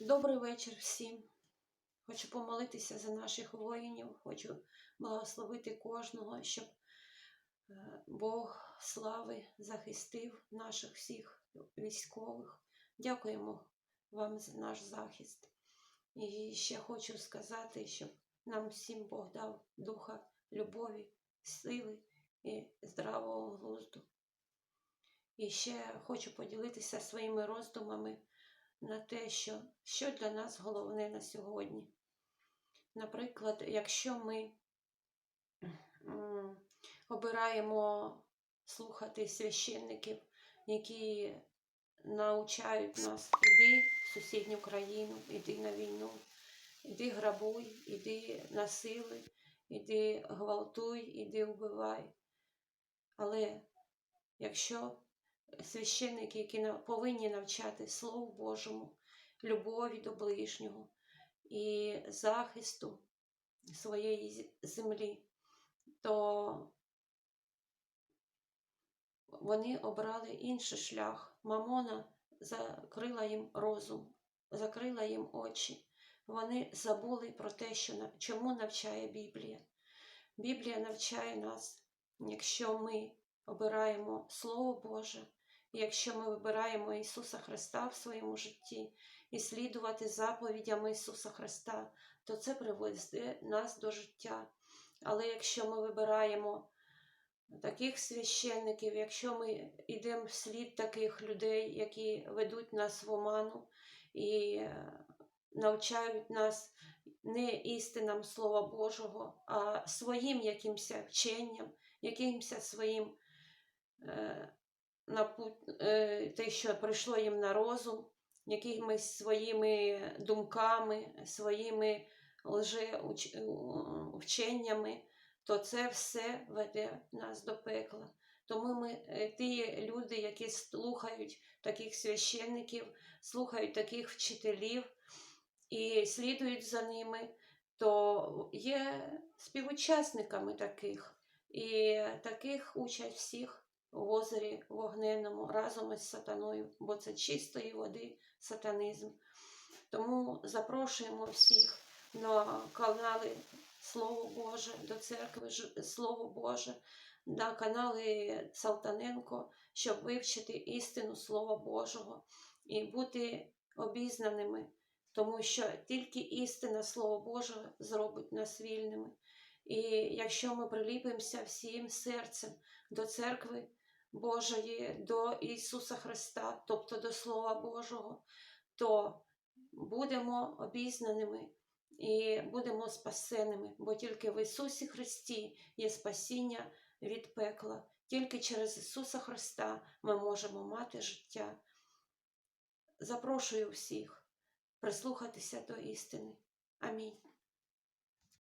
Добрий вечір всім. Хочу помолитися за наших воїнів, хочу благословити кожного, щоб е, Бог слави захистив наших всіх військових. Дякуємо вам за наш захист. І ще хочу сказати, щоб нам всім Бог дав духа любові, сили і здравого глузду. І ще хочу поділитися своїми роздумами на те, що, що для нас головне на сьогодні. Наприклад, якщо ми обираємо слухати священників, які навчають нас іди в сусідню країну, іди на війну, іди грабуй, іди насилуй, іди гвалтуй, іди вбивай. Але якщо священники, які повинні навчати Слову Божому, любові до ближнього і захисту своєї землі, то вони обрали інший шлях. Мамона закрила їм розум, закрила їм очі. Вони забули про те, що чому навчає Біблія. Біблія навчає нас, якщо ми обираємо Слово Боже, якщо ми вибираємо Ісуса Христа в своєму житті і слідувати заповідям Ісуса Христа, то це приведе нас до життя. Але якщо ми вибираємо таких священників, якщо ми йдемо вслід таких людей, які ведуть нас в оману і е, навчають нас не істинам Слова Божого, а своїм якимось вченням, якимось своїм е, напут... е, те, що прийшло їм на розум, якимись своїми думками, своїми лжеученнями, то це все веде нас до пекла. Тому ми, е, ті люди, які слухають таких священників, слухають таких вчителів і слідують за ними, то є співучасниками таких. І таких учать всіх в озері вогненному разом із сатаною, бо це чистої води сатанізм. Тому запрошуємо всіх на канали Слово Боже, до церкви Слово Боже, на канали Салтаненко, щоб вивчити істину Слова Божого і бути обізнаними, тому що тільки істина Слова Божого зробить нас вільними. І якщо ми приліпимося всім серцем до церкви Божої, до Ісуса Христа, тобто до Слова Божого, то будемо обізнаними і будемо спасеними, бо тільки в Ісусі Христі є спасіння від пекла. Тільки через Ісуса Христа ми можемо мати життя. Запрошую всіх прислухатися до істини. Амінь.